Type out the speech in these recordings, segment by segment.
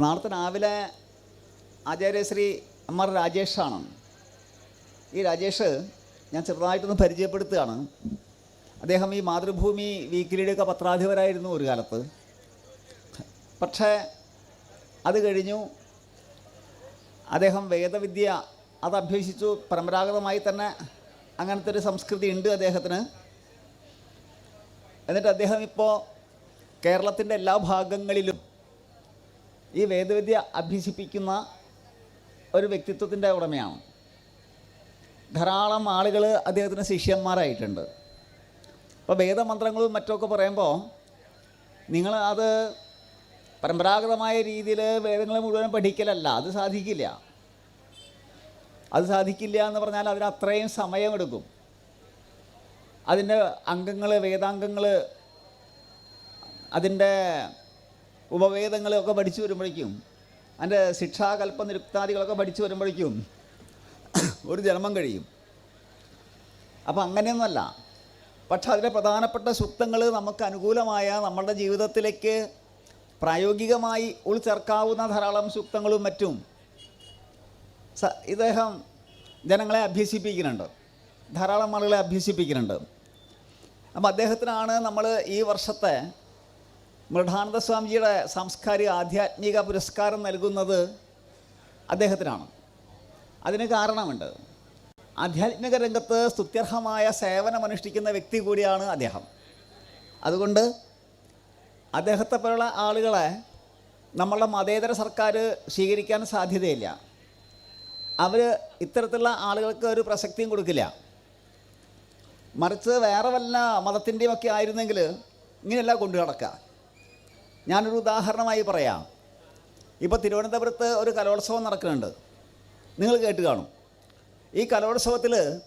നാളത്തെ രാവിലെ ആചാര്യശ്രീ M R രാജേഷാണ്. ഈ രാജേഷ് ഞാൻ ചെറുതായിട്ടൊന്ന് പരിചയപ്പെടുത്തുകയാണ്. അദ്ദേഹം ഈ മാതൃഭൂമി വീക്കിലിയുടെയൊക്കെ പത്രാധിപരായിരുന്നു ഒരു കാലത്ത്. പക്ഷേ അത് കഴിഞ്ഞു. അദ്ദേഹം വേദവിദ്യ അത് അഭ്യസിച്ചു. പരമ്പരാഗതമായി തന്നെ അങ്ങനത്തെ ഒരു സംസ്കൃതി ഉണ്ട് അദ്ദേഹത്തിന്. എന്നിട്ട് അദ്ദേഹം ഇപ്പോൾ കേരളത്തിന്റെ എല്ലാ ഭാഗങ്ങളിലും ഈ വേദവിദ്യ അഭ്യസിപ്പിക്കുന്ന ഒരു വ്യക്തിത്വത്തിന്റെ ഉടമയാണ്. ധാരാളം ആളുകൾ അദ്ദേഹത്തിന് ശിഷ്യന്മാരായിട്ടുണ്ട്. അപ്പോൾ വേദമന്ത്രങ്ങളും മറ്റുമൊക്കെ പറയുമ്പോൾ നിങ്ങൾ അത് പരമ്പരാഗതമായ രീതിയിൽ വേദങ്ങൾ മുഴുവൻ പഠിക്കലല്ല അത് സാധിക്കില്ല. അത് സാധിക്കില്ല എന്ന് പറഞ്ഞാൽ അതിന് അത്രയും സമയമെടുക്കും. അതിന്റെ അംഗങ്ങൾ വേദാംഗങ്ങൾ അതിന്റെ ഉപവേദങ്ങളൊക്കെ പഠിച്ചു വരുമ്പോഴേക്കും അതിന്റെ ശിക്ഷാകൽപ്പ നിരുക്താദികളൊക്കെ പഠിച്ചു വരുമ്പോഴേക്കും ഒരു ജന്മം കഴിയും. അപ്പം അങ്ങനെയൊന്നുമല്ല. പക്ഷെ അതിലെ പ്രധാനപ്പെട്ട സൂക്തങ്ങൾ നമുക്ക് അനുകൂലമായ നമ്മളുടെ ജീവിതത്തിലേക്ക് പ്രായോഗികമായി ഉൾച്ചേർക്കാവുന്ന ധാരാളം സുക്തങ്ങളും മറ്റും ഇദ്ദേഹം ജനങ്ങളെ അഭ്യസിപ്പിക്കുന്നുണ്ട്. ധാരാളം ആളുകളെ അഭ്യസിപ്പിക്കുന്നുണ്ട്. അപ്പം അദ്ദേഹത്തിനാണ് നമ്മൾ ഈ വർഷത്തെ മൃഢാനന്ദ സ്വാമിജിയുടെ സാംസ്കാരിക ആധ്യാത്മിക പുരസ്കാരം നൽകുന്നത് അദ്ദേഹത്തിനാണ്. അതിന് കാരണമുണ്ട്. ആധ്യാത്മിക രംഗത്ത് സ്തുത്യർഹമായ സേവനമനുഷ്ഠിക്കുന്ന വ്യക്തി കൂടിയാണ് അദ്ദേഹം. അതുകൊണ്ട് അദ്ദേഹത്തെ പോലുള്ള ആളുകളെ നമ്മളുടെ മതേതര സർക്കാർ സ്വീകരിക്കാൻ സാധ്യതയില്ല. അവർ ഇത്തരത്തിലുള്ള ആളുകൾക്ക് ഒരു പ്രസക്തിയും കൊടുക്കില്ല. മറിച്ച് വേറെ വല്ല മതത്തിന്റെയും ഒക്കെ ആയിരുന്നെങ്കിൽ ഇങ്ങനെയല്ല കൊണ്ടു നടക്കുക. ഞാനൊരു ഉദാഹരണമായി പറയാം. ഇപ്പോൾ തിരുവനന്തപുരത്ത് ഒരു കലോത്സവം നടക്കുന്നുണ്ട്. നിങ്ങൾ കേട്ട് കാണും. ഈ കലോത്സവത്തിൽ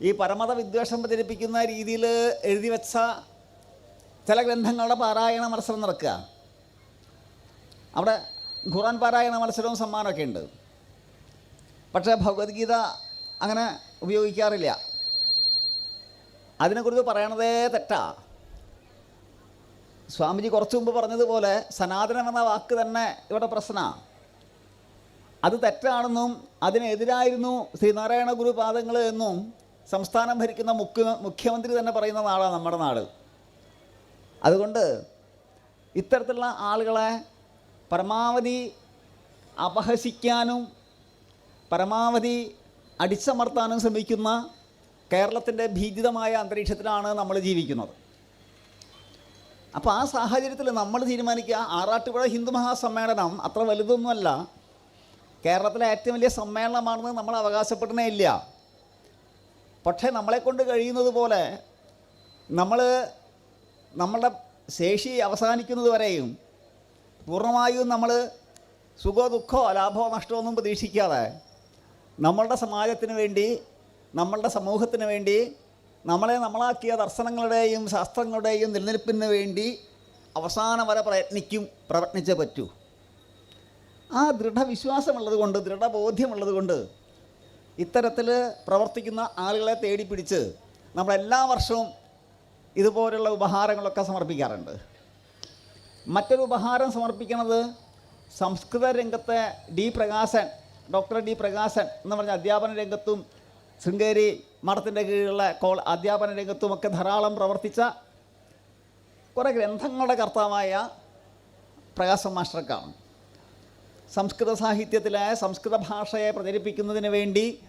ഈ പരമത വിദ്വേഷം പ്രചരിപ്പിക്കുന്ന രീതിയിൽ എഴുതി വെച്ച ചില ഗ്രന്ഥങ്ങളുടെ പാരായണ മത്സരം നടക്കുക. അവിടെ ഖുറാൻ പാരായണ മത്സരവും സമ്മാനമൊക്കെ ഉണ്ട്. പക്ഷേ ഭഗവത്ഗീത അങ്ങനെ ഉപയോഗിക്കാറില്ല. അതിനെക്കുറിച്ച് പറയണതേ തെറ്റാ. സ്വാമിജി കുറച്ചു മുമ്പ് പറഞ്ഞതുപോലെ സനാതനം എന്ന വാക്ക് തന്നെ ഇവിടെ പ്രശ്നമാണ് അത് തെറ്റാണെന്നും അതിനെതിരായിരുന്നു ശ്രീനാരായണ ഗുരു പാദങ്ങൾ എന്നും സംസ്ഥാനം ഭരിക്കുന്ന മുഖ്യ മുഖ്യമന്ത്രി തന്നെ പറയുന്ന നാടാണ് നമ്മുടെ നാട്. അതുകൊണ്ട് ഇത്തരത്തിലുള്ള ആളുകളെ പരമാവധി അപഹസിക്കാനും പരമാവധി അടിച്ചമർത്താനും ശ്രമിക്കുന്ന കേരളത്തിന്റെ ഭീതിതമായ അന്തരീക്ഷത്തിലാണ് നമ്മൾ ജീവിക്കുന്നത്. അപ്പോൾ ആ സാഹചര്യത്തിൽ നമ്മൾ തീരുമാനിക്കുക. ആറാട്ടുപുഴ ഹിന്ദു മഹാസമ്മേളനം അത്ര വലുതൊന്നുമല്ല. കേരളത്തിലെ ഏറ്റവും വലിയ സമ്മേളനമാണെന്ന് നമ്മൾ അവകാശപ്പെടുന്നേ ഇല്ല. പക്ഷേ നമ്മളെക്കൊണ്ട് കഴിയുന്നത് പോലെ നമ്മൾ നമ്മളുടെ ശേഷി അവസാനിക്കുന്നത് വരെയും പൂർണമായും നമ്മൾ സുഖമോ ദുഃഖമോ ലാഭമോ നഷ്ടമോ ഒന്നും പ്രതീക്ഷിക്കാതെ നമ്മളുടെ സമാജത്തിന് വേണ്ടി നമ്മളുടെ സമൂഹത്തിന് വേണ്ടി നമ്മളെ നമ്മളാക്കിയ ദർശനങ്ങളുടെയും ശാസ്ത്രങ്ങളുടെയും നിലനിൽപ്പിന് വേണ്ടി അവസാനം വരെ പ്രയത്നിക്കും പ്രയത്നിച്ചേ പറ്റൂ. ആ ദൃഢവിശ്വാസമുള്ളത് കൊണ്ട് ദൃഢബോധ്യമുള്ളത് കൊണ്ട് ഇത്തരത്തിൽ പ്രവർത്തിക്കുന്ന ആളുകളെ തേടി പിടിച്ച് നമ്മളെല്ലാ വർഷവും ഇതുപോലുള്ള ഉപഹാരങ്ങളൊക്കെ സമർപ്പിക്കാറുണ്ട്. മറ്റൊരു ഉപഹാരം സമർപ്പിക്കുന്നത് സംസ്കൃത രംഗത്തെ D Prakashan doctor D Prakashan എന്ന് പറഞ്ഞ അധ്യാപന രംഗത്തും ശൃംഗേരി മഠത്തിന്റെ കീഴിലുള്ള കോൾ അധ്യാപന രംഗത്തുമൊക്കെ ധാരാളം പ്രവർത്തിച്ച കുറേ ഗ്രന്ഥങ്ങളുടെ കർത്താവായ പ്രകാശം മാസ്റ്റർക്കാണ്. സംസ്കൃത സാഹിത്യത്തിലെ സംസ്കൃത ഭാഷയെ പ്രചരിപ്പിക്കുന്നതിന് വേണ്ടി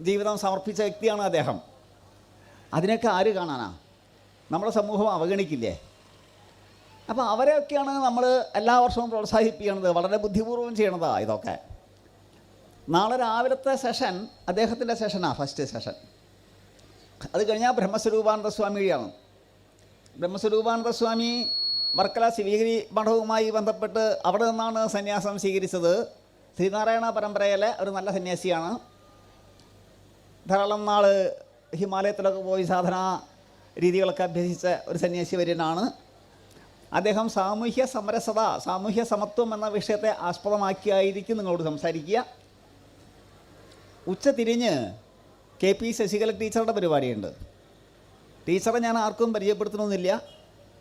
ജീവിതം സമർപ്പിച്ച വ്യക്തിയാണ് അദ്ദേഹം. അതിനൊക്കെ ആര് കാണാനാ? നമ്മുടെ സമൂഹം അവഗണിക്കില്ലേ? അപ്പോൾ അവരെയൊക്കെയാണ് നമ്മൾ എല്ലാ വർഷവും പ്രോത്സാഹിപ്പിക്കുന്നത്. വളരെ ബുദ്ധിപൂർവം ചെയ്യണതാണ് ഇതൊക്കെ. നാളെ രാവിലത്തെ സെഷൻ അദ്ദേഹത്തിന്റെ സെഷനാണ് ഫസ്റ്റ് സെഷൻ അത് കഴിഞ്ഞാൽ ബ്രഹ്മസ്വരൂപാനന്ദ സ്വാമിയാണ് ബ്രഹ്മസ്വരൂപാനന്ദ സ്വാമി വർക്കല ശിവഗിരി മഠവുമായി ബന്ധപ്പെട്ട് അവിടെ നിന്നാണ് സന്യാസം സ്വീകരിച്ചത്. ശ്രീനാരായണ പരമ്പരയിലെ ഒരു നല്ല സന്യാസിയാണ്. ധാരാളം നാൾ ഹിമാലയത്തിലൊക്കെ പോയി സാധന രീതികളൊക്കെ അഭ്യസിച്ച ഒരു സന്യാസി വര്യനാണ്. അദ്ദേഹം സാമൂഹ്യ സമരസത സാമൂഹ്യ സമത്വം എന്ന വിഷയത്തെ ആസ്പദമാക്കിയായിരിക്കും നിങ്ങളോട് സംസാരിക്കുക. ഉച്ച തിരിഞ്ഞ് കെ പി ശശികല ടീച്ചറുടെ പരിപാടിയുണ്ട്. ടീച്ചറെ ഞാൻ ആർക്കും പരിചയപ്പെടുത്തണമെന്നില്ല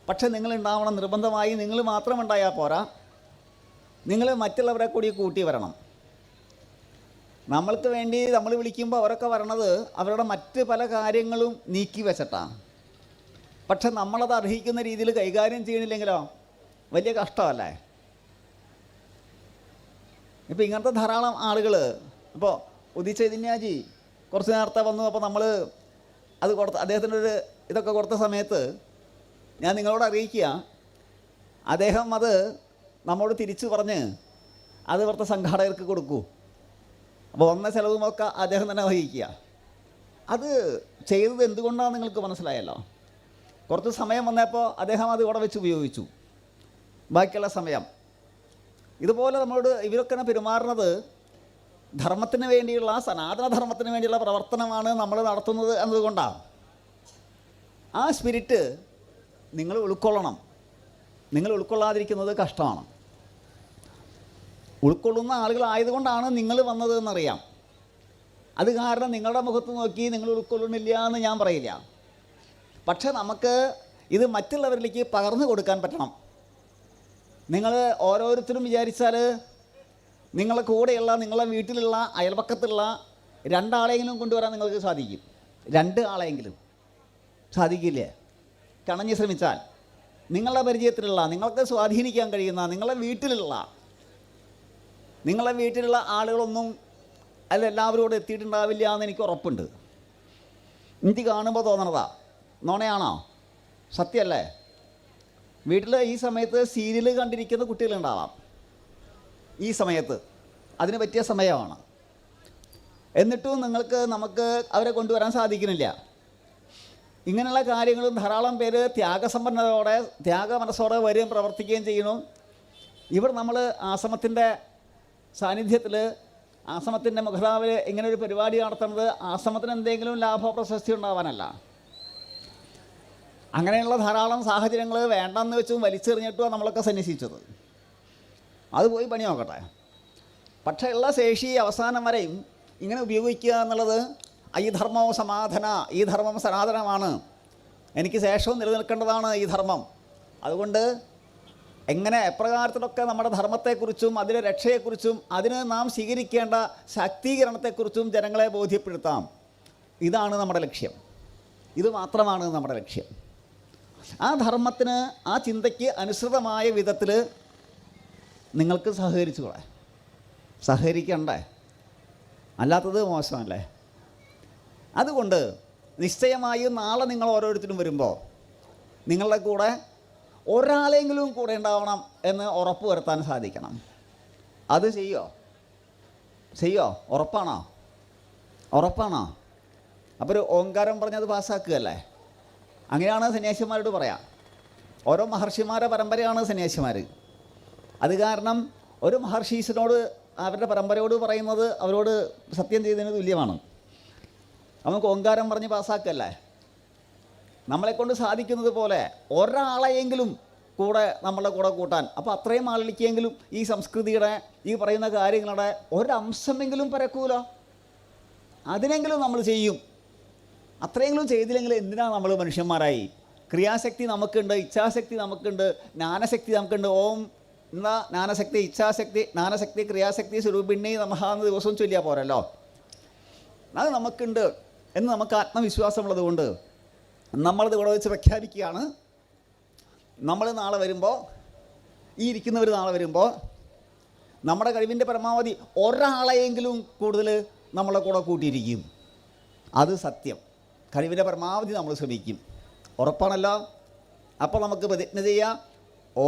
പക്ഷേ നിങ്ങളുണ്ടാവണം നിർബന്ധമായി. നിങ്ങൾ മാത്രം ഉണ്ടായാൽ പോരാ. നിങ്ങൾ മറ്റുള്ളവരെ കൂടി കൂട്ടി വരണം. നമ്മൾക്ക് വേണ്ടി നമ്മൾ വിളിക്കുമ്പോൾ അവരൊക്കെ വരണത് അവരുടെ മറ്റ് പല കാര്യങ്ങളും നീക്കി വെച്ചിട്ടാണ് പക്ഷെ നമ്മളത് അർഹിക്കുന്ന രീതിയിൽ കൈകാര്യം ചെയ്യണില്ലെങ്കിലോ? വലിയ കഷ്ടമല്ലേ? ഇപ്പം ഇങ്ങനത്തെ ധാരാളം ആളുകൾ ഇപ്പോൾ ഉദി ചൈതന്യാജി കുറച്ച് നേരത്തെ വന്നു അപ്പോൾ നമ്മൾ അത് കൊടുത്ത അദ്ദേഹത്തിന്റെ ഒരു ഇതൊക്കെ കൊടുത്ത സമയത്ത് ഞാൻ നിങ്ങളോട് അറിയിക്കുക. അദ്ദേഹം അത് നമ്മോട് തിരിച്ചു പറഞ്ഞ് അത് ഇവിടുത്തെ സംഘാടകർക്ക് കൊടുക്കൂ. അപ്പോൾ വന്ന ചിലവുമൊക്കെ അദ്ദേഹം തന്നെ വഹിക്കുക. അത് ചെയ്തത് എന്തുകൊണ്ടാണ് നിങ്ങൾക്ക് മനസ്സിലായല്ലോ? കുറച്ച് സമയം വന്നപ്പോൾ അദ്ദേഹം അത് ഇവിടെ വെച്ച് ഉപയോഗിച്ചു. ബാക്കിയുള്ള സമയം. ഇതുപോലെ നമ്മളോട് ഇവരൊക്കെ പെരുമാറുന്നത് ധർമ്മത്തിന് വേണ്ടിയുള്ള സനാതനധർമ്മത്തിന് വേണ്ടിയുള്ള പ്രവർത്തനമാണ് നമ്മൾ നടത്തുന്നത് എന്നതുകൊണ്ടാണ്. ആ സ്പിരിറ്റ് നിങ്ങൾ ഉൾക്കൊള്ളണം. നിങ്ങൾ ഉൾക്കൊള്ളാതിരിക്കുന്നത് കഷ്ടമാണ്. ഉൾക്കൊള്ളുന്ന ആളുകളായതുകൊണ്ടാണ് നിങ്ങൾ വന്നത് എന്നറിയാം. അത് കാരണം നിങ്ങളുടെ മുഖത്ത് നോക്കി നിങ്ങൾ ഉൾക്കൊള്ളുന്നില്ല എന്ന് ഞാൻ പറയില്ല. പക്ഷേ നമുക്ക് ഇത് മറ്റുള്ളവരിലേക്ക് പകർന്നു കൊടുക്കാൻ പറ്റണം. നിങ്ങൾ ഓരോരുത്തരും വിചാരിച്ചാൽ നിങ്ങളെ കൂടെയുള്ള നിങ്ങളെ വീട്ടിലുള്ള അയൽപക്കത്തുള്ള രണ്ടാളെങ്കിലും കൊണ്ടുവരാൻ നിങ്ങൾക്ക് സാധിക്കും. രണ്ട് ആളെങ്കിലും സാധിക്കില്ലേ? കണഞ്ഞ് ശ്രമിച്ചാൽ. നിങ്ങളുടെ പരിചയത്തിലുള്ള നിങ്ങൾക്ക് സ്വാധീനിക്കാൻ കഴിയുന്ന നിങ്ങളെ വീട്ടിലുള്ള നിങ്ങളെ വീട്ടിലുള്ള ആളുകളൊന്നും അതിൽ എല്ലാവരോടും എത്തിയിട്ടുണ്ടാവില്ല എന്ന് എനിക്ക് ഉറപ്പുണ്ട്. എനിക്ക് കാണുമ്പോൾ തോന്നണതാ. നോണയാണോ? സത്യമല്ലേ? വീട്ടിൽ ഈ സമയത്ത് സീരിയൽ കണ്ടിരിക്കുന്ന കുട്ടികളുണ്ടാവാം. ഈ സമയത്ത്. അതിന് പറ്റിയ സമയമാണ്. എന്നിട്ടും നിങ്ങൾക്ക് നമുക്ക് അവരെ കൊണ്ടുവരാൻ സാധിക്കുന്നില്ല. ഇങ്ങനെയുള്ള കാര്യങ്ങളും ധാരാളം പേര് ത്യാഗസമ്പന്നതയോടെ ത്യാഗ മനസ്സോടെ വരികയും പ്രവർത്തിക്കുകയും ചെയ്യുന്നു. ഇവർ നമ്മൾ ആശ്രമത്തിന്റെ സാന്നിധ്യത്തിൽ ആശ്രമത്തിന്റെ മുഖതാവിൽ ഇങ്ങനെ ഒരു പരിപാടി നടത്തുന്നത് ആശ്രമത്തിന് എന്തെങ്കിലും ലാഭ പ്രശസ്തി ഉണ്ടാവാനല്ല. അങ്ങനെയുള്ള ധാരാളം സാഹചര്യങ്ങൾ വേണ്ടെന്ന് വെച്ചും വലിച്ചെറിഞ്ഞിട്ടും നമ്മളൊക്കെ സന്യസിച്ചത്. അത് പോയി പണി നോക്കട്ടെ പക്ഷേ ഉള്ള ശേഷി അവസാനം വരെയും ഇങ്ങനെ ഉപയോഗിക്കുക എന്നുള്ളത് ഈ ധർമ്മം സമാധന ഈ ധർമ്മം സനാതനമാണ്. എനിക്ക് ശേഷവും നിലനിൽക്കേണ്ടതാണ് ഈ ധർമ്മം. അതുകൊണ്ട് എങ്ങനെ എപ്രകാരത്തിലൊക്കെ നമ്മുടെ ധർമ്മത്തെക്കുറിച്ചും അതിന്റെ രക്ഷയെക്കുറിച്ചും അതിന് നാം സ്വീകരിക്കേണ്ട ശാക്തീകരണത്തെക്കുറിച്ചും ജനങ്ങളെ ബോധ്യപ്പെടുത്താം. ഇതാണ് നമ്മുടെ ലക്ഷ്യം. ഇത് മാത്രമാണ് നമ്മുടെ ലക്ഷ്യം. ആ ധർമ്മത്തിന് ആ ചിന്തയ്ക്ക് അനുസൃതമായ വിധത്തിൽ നിങ്ങൾക്ക് സഹകരിച്ചു കൂടെ സഹകരിക്കണ്ടേ? അല്ലാത്തത് മോശമല്ലേ? അതുകൊണ്ട് നിശ്ചയമായും നാളെ നിങ്ങൾ ഓരോരുത്തരും വരുമ്പോൾ നിങ്ങളുടെ കൂടെ ഒരാളെങ്കിലും കൂടെ ഉണ്ടാവണം എന്ന് ഉറപ്പ് വരുത്താൻ സാധിക്കണം. അത് ചെയ്യോ? ചെയ്യോ? ഉറപ്പാണോ? ഉറപ്പാണോ? അപ്പോൾ ഒരു ഓങ്കാരം പറഞ്ഞത് പാസ്സാക്കുകയല്ലേ? അങ്ങനെയാണ് സന്യാസിമാരോട് പറയാം. ഓരോ മഹർഷിമാരുടെ പരമ്പരയാണ് സന്യാസിമാർ അത് കാരണം ഒരു മഹർഷീസിനോട് അവരുടെ പരമ്പരയോട് പറയുന്നത് അവരോട് സത്യം ചെയ്തതിന് തുല്യമാണ്. നമുക്ക് ഓങ്കാരം പറഞ്ഞ് പാസ്സാക്കല്ലേ? നമ്മളെക്കൊണ്ട് സാധിക്കുന്നത് പോലെ ഒരാളെയെങ്കിലും കൂടെ നമ്മളുടെ കൂടെ കൂട്ടാൻ. അപ്പോൾ അത്രയും ആളിലേക്കെങ്കിലും ഈ സംസ്കൃതിയുടെ ഈ പറയുന്ന കാര്യങ്ങളുടെ ഒരംശമെങ്കിലും പരക്കൂല. അതിനെങ്കിലും നമ്മൾ ചെയ്യും. അത്രയെങ്കിലും ചെയ്തില്ലെങ്കിൽ എന്തിനാണ് നമ്മൾ മനുഷ്യന്മാരായി? ക്രിയാശക്തി നമുക്കുണ്ട് ഇച്ഛാശക്തി നമുക്കുണ്ട് ജ്ഞാനശക്തി നമുക്കുണ്ട്. ഓം എന്നാ ജ്ഞാനശക്തി ഇച്ഛാശക്തി ജ്ഞാനശക്തി ക്രിയാശക്തി സ്വരൂപിണ്ണി നമഹ എന്ന ദിവസവും ചൊല്ലിയാൽ പോരല്ലോ. അത് നമുക്കുണ്ട് എന്ന് നമുക്ക് ആത്മവിശ്വാസമുള്ളത് കൊണ്ട് നമ്മളത് ഇവിടെ വെച്ച് പ്രഖ്യാപിക്കുകയാണ്. നമ്മൾ നാളെ വരുമ്പോൾ ഈ ഇരിക്കുന്നവർ നാളെ വരുമ്പോൾ നമ്മുടെ കഴിവിന്റെ പരമാവധി ഒരാളെയെങ്കിലും കൂടുതൽ നമ്മളെ കൂടെ കൂട്ടിയിരിക്കും. അത് സത്യം. കഴിവിന്റെ പരമാവധി നമ്മൾ ശ്രമിക്കും. ഉറപ്പാണല്ലോ? അപ്പോൾ നമുക്ക് പ്രതിജ്ഞ ചെയ്യാം. ഓ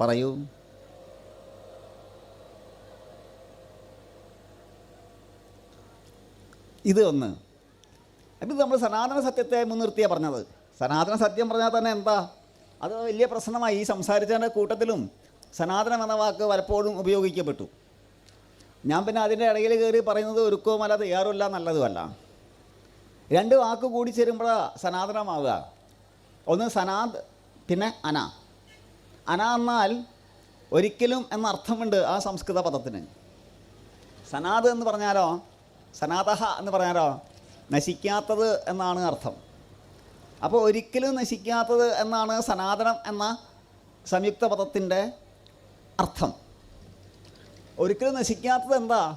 പറയൂ. ഇത് ഒന്ന്. അപ്പം ഇത് നമ്മൾ സനാതന സത്യത്തെ മുൻനിർത്തിയാണ് പറഞ്ഞത്. സനാതന സത്യം പറഞ്ഞാൽ തന്നെ എന്താ? അത് വലിയ പ്രശ്നമായി ഈ സംസാരിച്ചതിന്റെ കൂട്ടത്തിലും സനാതനം എന്ന വാക്ക് പലപ്പോഴും ഉപയോഗിക്കപ്പെട്ടു. ഞാൻ പിന്നെ അതിന്റെ ഇടയിൽ കയറി പറയുന്നത് ഒരുക്കവുമല്ല തയ്യാറുമല്ല നല്ലതുമല്ല രണ്ട് വാക്ക് കൂടി ചേരുമ്പോഴാണ് സനാതനമാവുക. ഒന്ന് സനാദ് പിന്നെ അന. അന എന്നാൽ ഒരിക്കലും എന്നർത്ഥമുണ്ട് ആ സംസ്കൃത പദത്തിന്. സനാദ് എന്ന് പറഞ്ഞാലോ സനാതഹ എന്ന് പറഞ്ഞാലോ നശിക്കാത്തത് എന്നാണ് അർത്ഥം. അപ്പോൾ ഒരിക്കലും നശിക്കാത്തത് എന്നാണ് സനാതനം എന്ന സംയുക്ത പദത്തിന്റെ അർത്ഥം. ഒരിക്കലും നശിക്കാത്തത് എന്താ?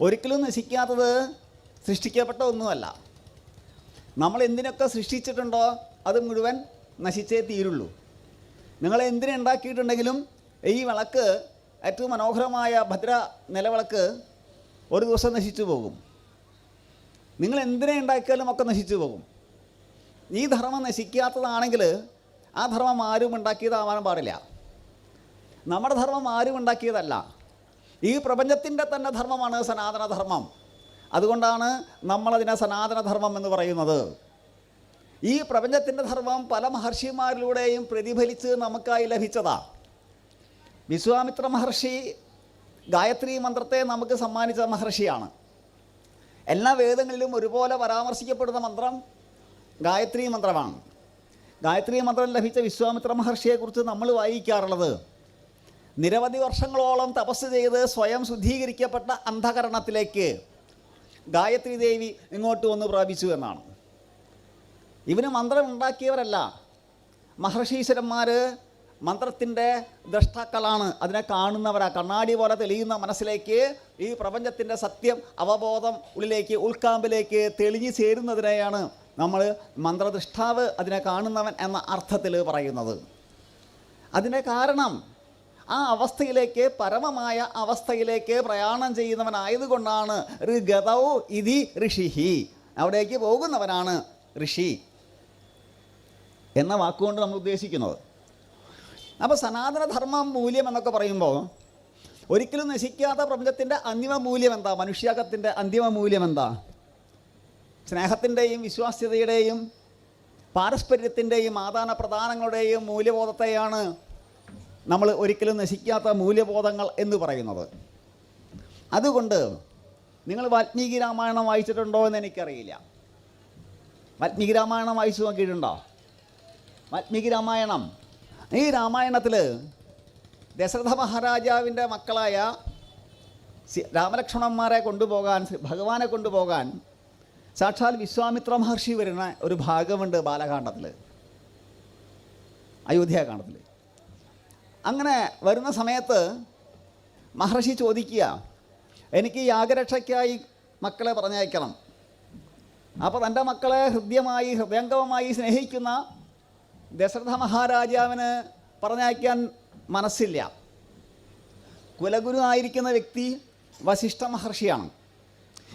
ഒരിക്കലും നശിക്കാത്തത് സൃഷ്ടിക്കപ്പെട്ട ഒന്നുമല്ല. നമ്മൾ എന്തിനൊക്കെ സൃഷ്ടിച്ചിട്ടുണ്ടോ അത് മുഴുവൻ നശിച്ചേ തീരുള്ളൂ. നിങ്ങൾ എന്തിനെ ഉണ്ടാക്കിയിട്ടുണ്ടെങ്കിലും ഈ വിളക്ക് ഏറ്റവും മനോഹരമായ ഭദ്ര നിലവിളക്ക് ഒരു ദിവസം നശിച്ചു പോകും. നിങ്ങൾ എന്തിനെ ഉണ്ടാക്കിയാലും ഒക്കെ നശിച്ചു പോകും. ഈ ധർമ്മം നശിക്കാത്തതാണെങ്കിൽ ആ ധർമ്മം ആരും ഉണ്ടാക്കിയതാവാൻ പാടില്ല. നമ്മുടെ ധർമ്മം ആരും ഉണ്ടാക്കിയതല്ല. ഈ പ്രപഞ്ചത്തിന്റെ തന്നെ ധർമ്മമാണ് സനാതനധർമ്മം. അതുകൊണ്ടാണ് നമ്മളതിനെ സനാതനധർമ്മം എന്ന് പറയുന്നത്. ഈ പ്രപഞ്ചത്തിന്റെ ധർമ്മം പല മഹർഷിമാരിലൂടെയും പ്രതിഫലിച്ച് നമുക്കായി ലഭിച്ചതാ. വിശ്വാമിത്ര മഹർഷി ഗായത്രി മന്ത്രത്തെ നമുക്ക് സമ്മാനിച്ച മഹർഷിയാണ്. എല്ലാ വേദങ്ങളിലും ഒരുപോലെ പരാമർശിക്കപ്പെടുന്ന മന്ത്രം ഗായത്രി മന്ത്രമാണ്. ഗായത്രി മന്ത്രം ലഭിച്ച വിശ്വാമിത്ര മഹർഷിയെക്കുറിച്ച് നമ്മൾ വായിക്കാറുള്ളത്. നിരവധി വർഷങ്ങളോളം തപസ് ചെയ്ത് സ്വയം ശുദ്ധീകരിക്കപ്പെട്ട അന്ധകരണത്തിലേക്ക് ഗായത്രി ദേവി ഇങ്ങോട്ട് വന്ന് പ്രാപിച്ചു എന്നാണ്. ഇവന് മന്ത്രം ഉണ്ടാക്കിയവരല്ല മഹർഷീശ്വരന്മാർ മന്ത്രത്തിന്റെ ദ്രഷ്ടാക്കളാണ്. അതിനെ കാണുന്നവരാ. കണ്ണാടി പോലെ തെളിയുന്ന മനസ്സിലേക്ക് ഈ പ്രപഞ്ചത്തിന്റെ സത്യം അവബോധം ഉള്ളിലേക്ക് ഉൾക്കാമ്പിലേക്ക് തെളിഞ്ഞു ചേരുന്നതിനെയാണ് നമ്മൾ മന്ത്രദൃഷ്ടാവ് അതിനെ കാണുന്നവൻ എന്ന അർത്ഥത്തിൽ പറയുന്നത്. അതിന്റെ കാരണം ആ അവസ്ഥയിലേക്ക് പരമമായ അവസ്ഥയിലേക്ക് പ്രയാണം ചെയ്യുന്നവനായതുകൊണ്ടാണ് ഋഗതൗ ഇതി ഋഷിഹി. അവിടേക്ക് പോകുന്നവനാണ് ഋഷി എന്ന വാക്കുകൊണ്ട് നമ്മൾ ഉദ്ദേശിക്കുന്നത്. അപ്പോൾ സനാതനധർമ്മം മൂല്യം എന്നൊക്കെ പറയുമ്പോൾ ഒരിക്കലും നശിക്കാത്ത പ്രപഞ്ചത്തിന്റെ അന്തിമ മൂല്യം എന്താ? മനുഷ്യാകത്തിന്റെ അന്തിമ മൂല്യം എന്താ? സ്നേഹത്തിന്റെയും വിശ്വാസ്യതയുടെയും പാരസ്പര്യത്തിന്റെയും ആദാന പ്രദാനങ്ങളുടെയും മൂല്യബോധത്തെയാണ് നമ്മൾ ഒരിക്കലും നശിക്കാത്ത മൂല്യബോധങ്ങൾ എന്ന് പറയുന്നത്. അതുകൊണ്ട് നിങ്ങൾ വാൽമീകി രാമായണം വായിച്ചിട്ടുണ്ടോ എന്ന് എനിക്കറിയില്ല. വാൽമീകി രാമായണം വായിച്ചു നോക്കിയിട്ടുണ്ടോ? വാൽമീകി രാമായണം. ഈ രാമായണത്തിൽ ദശരഥ മഹാരാജാവിന്റെ മക്കളായ രാമലക്ഷ്മണന്മാരെ കൊണ്ടുപോകാൻ ഭഗവാനെ കൊണ്ടുപോകാൻ സാക്ഷാൽ വിശ്വാമിത്ര മഹർഷി വരുന്ന ഒരു ഭാഗമുണ്ട് ബാലകാണ്ഡത്തിൽ അയോധ്യാകാണ്ഡത്തിൽ അങ്ങനെ വരുന്ന സമയത്ത് മഹർഷി ചോദിക്കുക എനിക്ക് യാഗരക്ഷയ്ക്കായി മക്കളെ പറഞ്ഞയക്കണം. അപ്പോൾ തന്റെ മക്കളെ ഹൃദ്യമായി ഹൃദയംഗമമായി സ്നേഹിക്കുന്ന ദശരഥ മഹാരാജാവിന് പറഞ്ഞയക്കാൻ മനസ്സില്ല. കുലഗുരു ആയിരിക്കുന്ന വ്യക്തി വശിഷ്ഠ മഹർഷിയാണ്.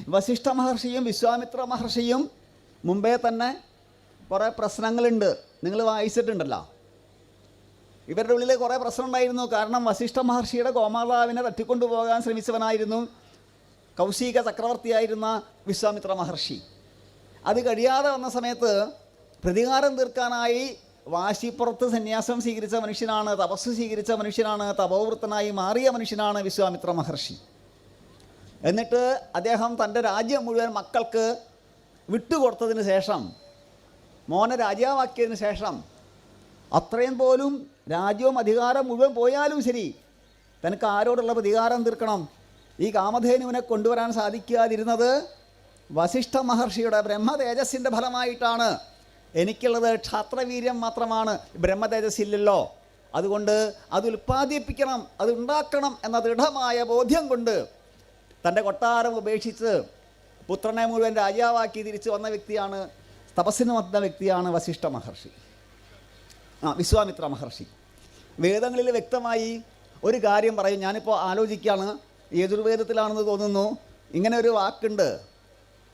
വശിഷ്ഠ മഹർഷിയും വിശ്വാമിത്ര മഹർഷിയും മുമ്പേ തന്നെ കുറേ പ്രശ്നങ്ങളുണ്ട്. നിങ്ങൾ വായിച്ചിട്ടുണ്ടല്ലോ. ഇവരുടെ ഉള്ളിൽ കുറേ പ്രശ്നം ഉണ്ടായിരുന്നു. കാരണം വസിഷ്ഠ മഹർഷിയുടെ ഗോമാതാവിനെ തട്ടിക്കൊണ്ടുപോകാൻ ശ്രമിച്ചവനായിരുന്നു കൗശിക ചക്രവർത്തിയായിരുന്ന വിശ്വാമിത്ര മഹർഷി. അത് കഴിയാതെ വന്ന സമയത്ത് പ്രതികാരം തീർക്കാനായി വാശിപ്പുറത്ത് സന്യാസം സ്വീകരിച്ച മനുഷ്യനാണ് തപസ് സ്വീകരിച്ച മനുഷ്യനാണ് തപോവൃത്തനായി മാറിയ മനുഷ്യനാണ് വിശ്വാമിത്ര മഹർഷി. എന്നിട്ട് അദ്ദേഹം തന്റെ രാജ്യം മുഴുവൻ മക്കൾക്ക് വിട്ടുകൊടുത്തതിന് ശേഷം മോനെ രാജാവാക്കിയതിന് ശേഷം അത്രയും പോലും രാജ്യവും അധികാരം മുഴുവൻ പോയാലും ശരി. തനിക്ക് ആരോടുള്ള പ്രതികാരം തീർക്കണം. ഈ കാമധേനുവിനെ കൊണ്ടുവരാൻ സാധിക്കാതിരുന്നത് വസിഷ്ഠ മഹർഷിയുടെ ബ്രഹ്മതേജസ്സിന്റെ ഫലമായിട്ടാണ്. എനിക്കുള്ളത് ക്ഷാത്രവീര്യം മാത്രമാണ്. ബ്രഹ്മതേജസ്സില്ലല്ലോ. അതുകൊണ്ട് അത് ഉൽപ്പാദിപ്പിക്കണം അത് ഉണ്ടാക്കണം എന്ന ദൃഢമായ ബോധ്യം കൊണ്ട് തന്റെ കൊട്ടാരം ഉപേക്ഷിച്ച് പുത്രനെ മുഴുവൻ രാജാവാക്കി തിരിച്ചു വന്ന വ്യക്തിയാണ് തപസ്സിന് വന്ന വ്യക്തിയാണ് വസിഷ്ഠ മഹർഷി. ആ വിശ്വാമിത്ര മഹർഷി. വേദങ്ങളിൽ വ്യക്തമായി ഒരു കാര്യം പറയും. ഞാനിപ്പോൾ ആലോചിക്കുകയാണ് യജുർവേദത്തിലാണെന്ന് തോന്നുന്നു. ഇങ്ങനെ ഒരു വാക്കുണ്ട്.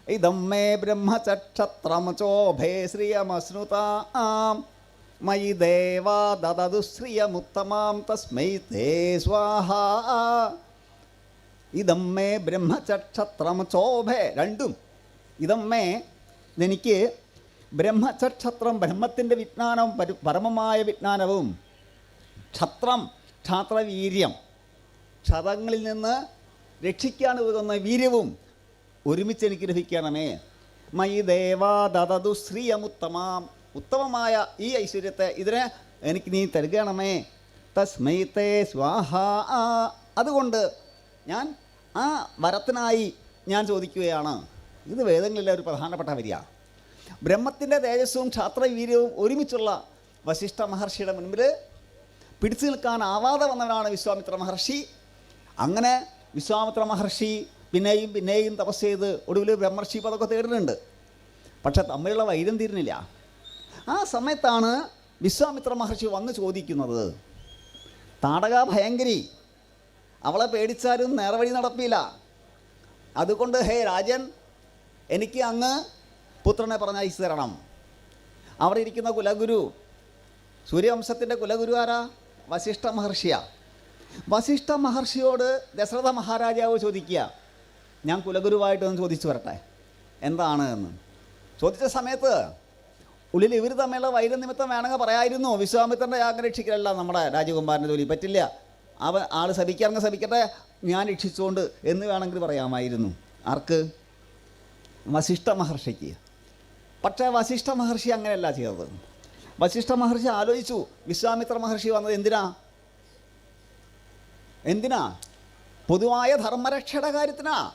ഇതമ്മേ ബ്രഹ്മചക്ഷത്രമചോഭേ ചോഭേ ശ്രിയമശ്നുതാം മയി ദേവാ ദദതു ശ്രിയമുത്തമാം തസ്മൈ തേ സ്വാഹ. ഇതമ്മേ ബ്രഹ്മചക്ഷത്രമചോഭേ രണ്ടും. ഇതമ്മേ എനിക്ക് ബ്രഹ്മചക്ഷത്രം ബ്രഹ്മത്തിന്റെ വിജ്ഞാനം പരു- പരമമായ വിജ്ഞാനവും. ക്ഷത്രം ക്ഷാത്രവീര്യം ക്ഷതങ്ങളിൽ നിന്ന് രക്ഷിക്കാൻ ഉതകുന്ന വീര്യവും ഒരുമിച്ച് എനിക്ക് ലഭിക്കണമേ. മൈ ദേവാ ദദതു ശ്രീയമുത്തമാം. ഉത്തമമായ ഈ ഐശ്വര്യത്തെ ഇതിനെ എനിക്ക് നീ തരുകണമേ തസ്മൈ തേ സ്വാഹ. അതുകൊണ്ട് ഞാൻ ആ വരത്തിനായി ഞാൻ ചോദിക്കുകയാണ്. ഇത് വേദങ്ങളിലെ ഒരു പ്രധാനപ്പെട്ട വരിക ബ്രഹ്മത്തിന്റെ തേജസ്സും ക്ഷാത്രവീര്യവും ഒരുമിച്ചുള്ള വശിഷ്ഠ മഹർഷിയുടെ മുൻപിൽ പിടിച്ചു നിൽക്കാനാവാതെ വന്നവനാണ് വിശ്വാമിത്ര മഹർഷി. അങ്ങനെ വിശ്വാമിത്ര മഹർഷി പിന്നെയും പിന്നെയും തപസ് ചെയ്ത് ഒടുവിൽ ബ്രഹ്മർഷി പദമൊക്കെ തേടുന്നുണ്ട്. പക്ഷെ തമ്മിലുള്ള വൈരം തീരുന്നില്ല. ആ സമയത്താണ് വിശ്വാമിത്ര മഹർഷി വന്ന് ചോദിക്കുന്നത് താടക ഭയങ്കരി അവളെ പേടിച്ചാലും നേർവഴി നടപ്പില്ല. അതുകൊണ്ട് ഹേ രാജൻ എനിക്ക് അങ്ങ് പുത്രനെ പറഞ്ഞ അയച്ചു തരണം. അവിടെ ഇരിക്കുന്ന കുലഗുരു സൂര്യവംശത്തിന്റെ കുലഗുരു ആരാ? വശിഷ്ഠ മഹർഷിയാ. വശിഷ്ഠ മഹർഷിയോട് ദശരഥ മഹാരാജാവ് ചോദിക്കുക ഞാൻ കുലഗുരുവായിട്ടൊന്ന് ചോദിച്ചു വരട്ടെ എന്താണ് എന്ന്? ചോദിച്ച സമയത്ത് ഉള്ളിൽ ഇവർ തമ്മിലുള്ള വൈരനിമിത്തം വേണമെങ്കിൽ പറയായിരുന്നു വിശ്വാമിത്രന്റെ യാഗം രക്ഷിക്കലല്ല നമ്മുടെ രാജകുമാരന്റെ ജോലി പറ്റില്ല. അവൻ ആൾ ശപിക്കാറങ്ങ് ശപിക്കട്ടെ ഞാൻ രക്ഷിച്ചുകൊണ്ട് എന്ന് വേണമെങ്കിൽ പറയാമായിരുന്നു. ആർക്ക്? വശിഷ്ഠ മഹർഷിക്ക്. പക്ഷേ വശിഷ്ഠ മഹർഷി അങ്ങനെയല്ല ചെയ്തത്. വശിഷ്ഠ മഹർഷി ആലോചിച്ചു വിശ്വാമിത്ര മഹർഷി വന്നത് എന്തിനാ? എന്തിനാ? പൊതുവായ ധർമ്മരക്ഷയുടെ കാര്യത്തിനാ.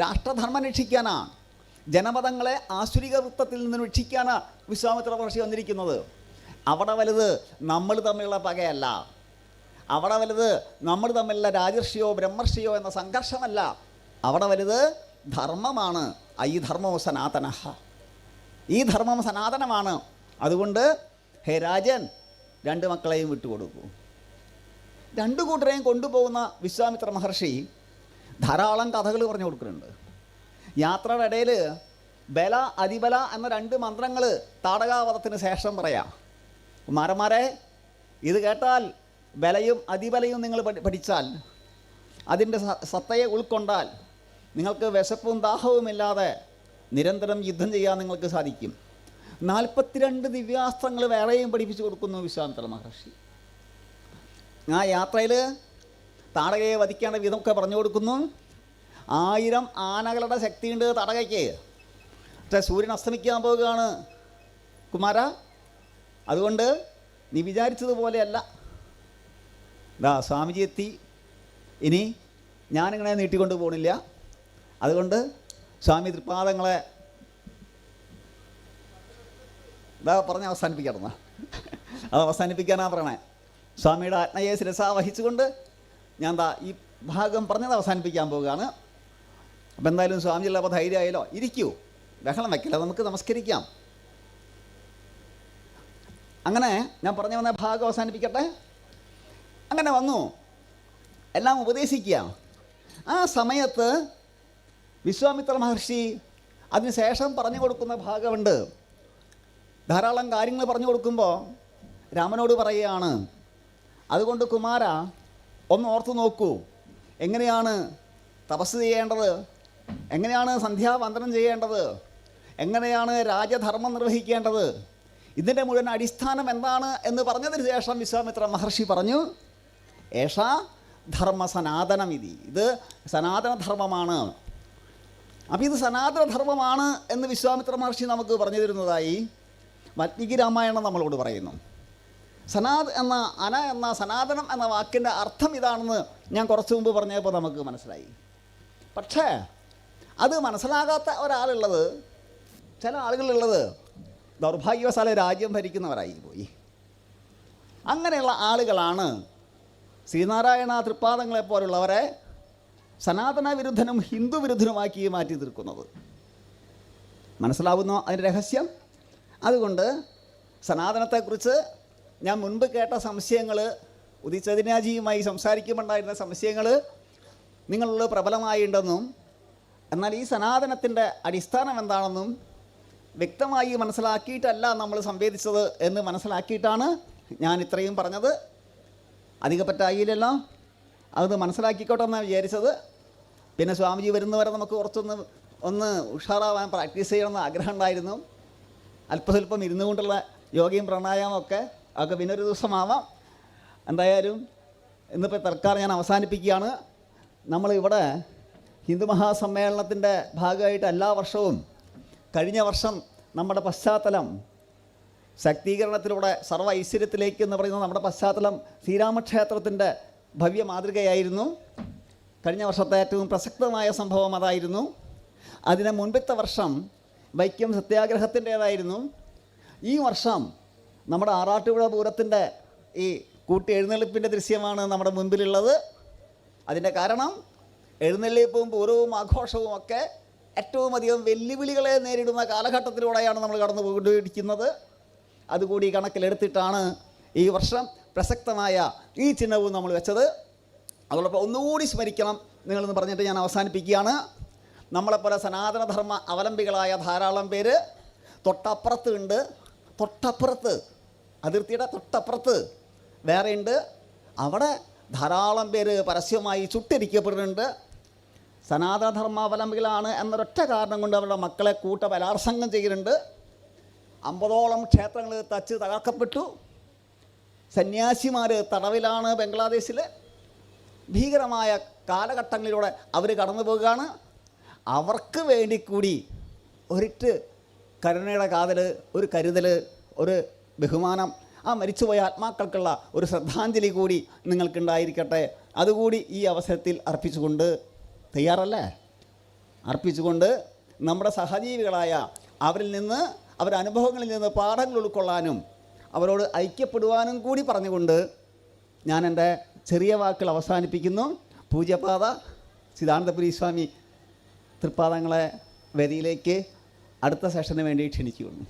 രാഷ്ട്രധർമ്മം രക്ഷിക്കാനാ. ജനപദങ്ങളെ ആസുരിക വൃത്തത്തിൽ നിന്ന് രക്ഷിക്കാനാ വിശ്വാമിത്ര മഹർഷി വന്നിരിക്കുന്നത്. അവിടെ വലുത് നമ്മൾ തമ്മിലുള്ള പകയല്ല. അവിടെ വലുത് നമ്മൾ തമ്മിലുള്ള രാജർഷിയോ ബ്രഹ്മർഷിയോ എന്ന സംഘർഷമല്ല. അവിടെ വലുത് ധർമ്മമാണ്. ഐ ധർമ്മോ സനാതന. ഈ ധർമ്മം സനാതനമാണ്. അതുകൊണ്ട് ഹേ രാജൻ രണ്ട് മക്കളെയും വിട്ടുകൊടുക്കൂ. രണ്ടു കൂട്ടരെയും കൊണ്ടുപോകുന്ന വിശ്വാമിത്ര മഹർഷി ധാരാളം കഥകൾ പറഞ്ഞു കൊടുക്കുന്നുണ്ട്. യാത്രയുടെ ഇടയിൽ ബല അതിബല എന്ന രണ്ട് മന്ത്രങ്ങൾ താടകാവധത്തിന് ശേഷം പറയാം. കുമാരന്മാരെ ഇത് കേട്ടാൽ ബലയും അതിബലയും നിങ്ങൾ പഠി- പഠിച്ചാൽ അതിന്റെ സത്തയെ ഉൾക്കൊണ്ടാൽ നിങ്ങൾക്ക് വിശപ്പും ദാഹവുമില്ലാതെ നിരന്തരം യുദ്ധം ചെയ്യാൻ നിങ്ങൾക്ക് സാധിക്കും. നാൽപ്പത്തിരണ്ട് ദിവ്യാസ്ത്രങ്ങൾ വേറെയും പഠിപ്പിച്ചു കൊടുക്കുന്നു വിശ്വാമിത്ര മഹർഷി. ആ യാത്രയിൽ താടകയെ വധിക്കേണ്ട വിധമൊക്കെ പറഞ്ഞു കൊടുക്കുന്നു. ആയിരം ആനകളുടെ ശക്തിയുണ്ട് താടകയ്ക്ക്. പക്ഷേ സൂര്യൻ അസ്തമിക്കാൻ പോവുകയാണ് കുമാര. അതുകൊണ്ട് നീ വിചാരിച്ചതുപോലെയല്ല. ദാ സ്വാമിജി എത്തി. ഇനി ഞാനിങ്ങനെ നീട്ടിക്കൊണ്ട് പോകണില്ല അതുകൊണ്ട് സ്വാമി തൃപ്പാദങ്ങളെ ഇതാ പറഞ്ഞ് അവസാനിപ്പിക്കണം അത് അവസാനിപ്പിക്കാനാ പറയണേ. സ്വാമിയുടെ ആത്മയെ ശിരസ വഹിച്ചുകൊണ്ട് ഞാൻ ദാ ഈ ഭാഗം പറഞ്ഞത് അവസാനിപ്പിക്കാൻ പോവുകയാണ്. അപ്പം എന്തായാലും സ്വാമിജിയുള്ളപ്പോൾ ധൈര്യമായല്ലോ. ഇരിക്കൂ. ബഹളം വയ്ക്കില്ല നമുക്ക് നമസ്കരിക്കാം. അങ്ങനെ ഞാൻ പറഞ്ഞു വന്ന ഭാഗം അവസാനിപ്പിക്കട്ടെ? അങ്ങനെ വന്നു. എല്ലാം ഉപദേശിക്കുക. ആ സമയത്ത് വിശ്വാമിത്ര മഹർഷി അതിനുശേഷം പറഞ്ഞു കൊടുക്കുന്ന ഭാഗമുണ്ട്. ധാരാളം കാര്യങ്ങൾ പറഞ്ഞു കൊടുക്കുമ്പോൾ രാമനോട് പറയുകയാണ് അതുകൊണ്ട് കുമാര ഒന്ന് ഓർത്തു നോക്കൂ. എങ്ങനെയാണ് തപസ് ചെയ്യേണ്ടത്? എങ്ങനെയാണ് സന്ധ്യാവന്ദനം ചെയ്യേണ്ടത്? എങ്ങനെയാണ് രാജധർമ്മം നിർവഹിക്കേണ്ടത്? ഇതിന്റെ മുഴുവൻ അടിസ്ഥാനം എന്താണ്? എന്ന് പറഞ്ഞതിന് ശേഷം വിശ്വാമിത്ര മഹർഷി പറഞ്ഞു ഏഷ ധർമ്മ സനാതനമിതി. ഇത് സനാതനധർമ്മമാണ്. അപ്പോൾ ഇത് സനാതനധർമ്മമാണ് എന്ന് വിശ്വാമിത്ര മഹർഷി നമുക്ക് പറഞ്ഞു തരുന്നതായി വാൽമീകി രാമായണം നമ്മളോട് പറയുന്നു. സനാത് എന്ന അന എന്ന സനാതനം എന്ന വാക്കിന്റെ അർത്ഥം ഇതാണെന്ന് ഞാൻ കുറച്ച് മുമ്പ് പറഞ്ഞപ്പോൾ നമുക്ക് മനസ്സിലായി. പക്ഷേ അത് മനസ്സിലാകാത്ത ഒരാളുള്ളത് ചില ആളുകളുള്ളത് ദൗർഭാഗ്യവശാല രാജ്യം ഭരിക്കുന്നവരായി പോയി. അങ്ങനെയുള്ള ആളുകളാണ് ശ്രീനാരായണ തൃപ്പാദങ്ങളെ പോലുള്ളവരെ സനാതന വിരുദ്ധനും ഹിന്ദു വിരുദ്ധനുമാക്കി മാറ്റി തീർക്കുന്നത്. മനസ്സിലാവുന്നോ അതിന്റെ രഹസ്യം? അതുകൊണ്ട് സനാതനത്തെക്കുറിച്ച് ഞാൻ മുൻപ് കേട്ട സംശയങ്ങൾ ഉദിച്ചതിനാജിയുമായി സംസാരിക്കുമ്പോണ്ടായിരുന്ന സംശയങ്ങൾ നിങ്ങളിൽ പ്രബലമായിട്ടുണ്ടെന്നും എന്നാൽ ഈ സനാതനത്തിന്റെ അടിസ്ഥാനം എന്താണെന്നും വ്യക്തമായി മനസ്സിലാക്കിയിട്ടല്ല നമ്മൾ സംവേദിച്ചത് എന്ന് മനസ്സിലാക്കിയിട്ടാണ് ഞാൻ ഇത്രയും പറഞ്ഞത്. അധികപ്പറ്റായില്ലല്ലോ അത് മനസ്സിലാക്കിക്കോട്ടെ എന്നാണ് വിചാരിച്ചത്. പിന്നെ സ്വാമിജി വരുന്നവരെ നമുക്ക് കുറച്ചൊന്ന് ഒന്ന് ഉഷാറാവാൻ പ്രാക്ടീസ് ചെയ്യണമെന്ന് ആഗ്രഹം ഉണ്ടായിരുന്നു. അല്പസ്വല്പം ഇരുന്നു കൊണ്ടുള്ള യോഗയും പ്രാണായാമം ഒക്കെ അതൊക്കെ പിന്നെ ഒരു ദിവസമാവാം. എന്തായാലും ഇന്നിപ്പോൾ തൽക്കാലം ഞാൻ അവസാനിപ്പിക്കുകയാണ്. നമ്മളിവിടെ ഹിന്ദു മഹാസമ്മേളനത്തിന്റെ ഭാഗമായിട്ട് എല്ലാ വർഷവും കഴിഞ്ഞ വർഷം നമ്മുടെ പശ്ചാത്തലം ശക്തീകരണത്തിലൂടെ സർവ ഐശ്വര്യത്തിലേക്ക് എന്ന് പറയുന്ന നമ്മുടെ പശ്ചാത്തലം ശ്രീരാമക്ഷേത്രത്തിന്റെ ഭവ്യ മാതൃകയായിരുന്നു. കഴിഞ്ഞ വർഷത്തെ ഏറ്റവും പ്രസക്തമായ സംഭവം അതായിരുന്നു. അതിന് മുൻപത്തെ വർഷം വൈക്കം സത്യാഗ്രഹത്തിന്റേതായിരുന്നു. ഈ വർഷം നമ്മുടെ ആറാട്ടുപുഴ പൂരത്തിന്റെ ഈ കൂട്ടി എഴുന്നള്ളിപ്പിന്റെ ദൃശ്യമാണ് നമ്മുടെ മുൻപിലുള്ളത്. അതിന്റെ കാരണം എഴുന്നള്ളിപ്പും പൂരവും ആഘോഷവും ഒക്കെ ഏറ്റവും അധികം വെല്ലുവിളികളെ നേരിടുന്ന കാലഘട്ടത്തിലൂടെയാണ് നമ്മൾ കടന്നു പോയിക്കൊണ്ടിരിക്കുന്നത് അതുകൂടി കണക്കിലെടുത്തിട്ടാണ് ഈ വർഷം പ്രസക്തമായ ഈ ചിഹ്നവും നമ്മൾ വെച്ചത്. അതോടൊപ്പം ഒന്നുകൂടി സ്മരിക്കണം. നിങ്ങളെന്ന് പറഞ്ഞിട്ട് ഞാൻ അവസാനിപ്പിക്കുകയാണ്. നമ്മളെപ്പോലെ സനാതനധർമ്മ അവലംബികളായ ധാരാളം പേര് തൊട്ടപ്പുറത്ത് ഉണ്ട്. തൊട്ടപ്പുറത്ത്. അതിർത്തിയുടെ തൊട്ടപ്പുറത്ത് വേറെയുണ്ട് അവിടെ ധാരാളം പേര് പരസ്യമായി ചുട്ടിരിക്കപ്പെടുന്നുണ്ട്. സനാതനധർമാവലംബികളാണ് എന്നൊരൊറ്റ കാരണം കൊണ്ട് അവരുടെ മക്കളെ കൂട്ട ബലാത്സംഗം ചെയ്യുന്നുണ്ട്. അമ്പതോളം ക്ഷേത്രങ്ങൾ തച്ച് തകർക്കപ്പെട്ടു. സന്യാസിമാർ തടവിലാണ് ബംഗ്ലാദേശിൽ ഭീകരമായ കാലഘട്ടങ്ങളിലൂടെ അവർ കടന്നു പോകുകയാണ്. അവർക്ക് വേണ്ടി കൂടി ഒരിറ്റ് കരുണയുടെ കാതൽ ഒരു കരുതൽ ഒരു ബഹുമാനം ആ മരിച്ചുപോയ ആത്മാക്കൾക്കുള്ള ഒരു ശ്രദ്ധാഞ്ജലി കൂടി നിങ്ങൾക്കുണ്ടായിരിക്കട്ടെ. അതുകൂടി ഈ അവസരത്തിൽ അർപ്പിച്ചുകൊണ്ട് തയ്യാറല്ലേ? അർപ്പിച്ചുകൊണ്ട് നമ്മുടെ സഹജീവികളായ അവരിൽ നിന്ന് അവരുടെ അനുഭവങ്ങളിൽ നിന്ന് പാഠങ്ങൾ ഉൾക്കൊള്ളാനും അവരോട് ഐക്യപ്പെടുവാനും കൂടി പറഞ്ഞുകൊണ്ട് ഞാൻ എന്റെ ചെറിയ വാക്കുകൾ അവസാനിപ്പിക്കുന്നു. പൂജ്യപാത സിദ്ധാന്തപുരി സ്വാമി തൃപ്പാദങ്ങളെ വേദിയിലേക്ക് അടുത്ത സെഷന് വേണ്ടി ക്ഷണിക്കുന്നു